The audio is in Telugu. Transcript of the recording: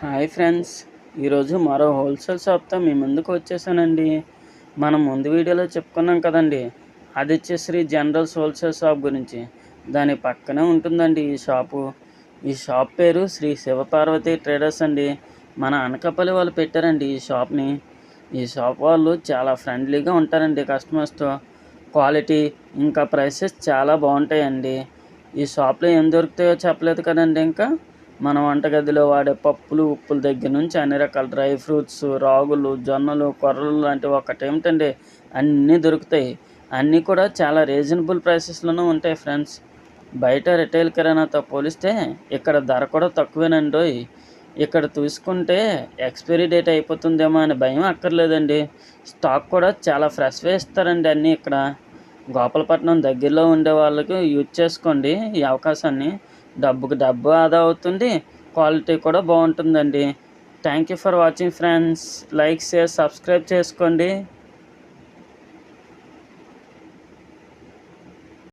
Hi friends. ఈరోజు మరో హోల్సేల్ షాప్తో మీ ముందుకు వచ్చేసానండి. మనం ముందు వీడియోలో చెప్పుకున్నాం కదండి. ఆదిత్యశ్రీ జనరల్స్ హోల్సేల్ షాప్ గురించి. దాని పక్కనే ఉంటుందండి ఈ షాపు. ఈ షాప్ పేరు శ్రీ శివపార్వతి ట్రేడర్స్ అండి. మన అనకాపల్లి వాళ్ళు పెట్టారండి ఈ షాప్ని. ఈ షాప్ వాళ్ళు చాలా ఫ్రెండ్లీగా ఉంటారండి కస్టమర్స్తో క్వాలిటీ ఇంకా ప్రైసెస్ చాలా బాగుంటాయండి. ఈ షాప్లో ఏం దొరుకుతాయో చెప్పలేదు కదండి ఇంకా. మన వంటగదిలో వాడే పప్పులు ఉప్పుల దగ్గర నుంచి అన్ని రకాల డ్రై ఫ్రూట్స్ రాగులు జొన్నలు కొర్రలు లాంటివి ఒకటేమిటండి అన్నీ దొరుకుతాయి. అన్నీ కూడా చాలా రీజనబుల్ ప్రైసెస్లోనూ ఉంటాయి ఫ్రెండ్స్. బయట రిటైల్ కిరాణాతో పోలిస్తే ఇక్కడ ధర కూడా తక్కువేనండి ఇక్కడ చూసుకుంటే ఎక్స్పైరీ డేట్ అయిపోతుందేమో అని భయం అక్కర్లేదండి. స్టాక్ కూడా చాలా ఫ్రెష్గా ఇస్తారండి అన్నీ ఇక్కడ. గోపాలపట్నం దగ్గరలో ఉండే వాళ్ళకి యూజ్ చేసుకోండి ఈ అవకాశాన్ని. డబ్బుకు డబ్బు ఆదా అవుతుంది. క్వాలిటీ కూడా బాగుంటుందండి. Thank you for watching friends like share subscribe చేసుకోండి.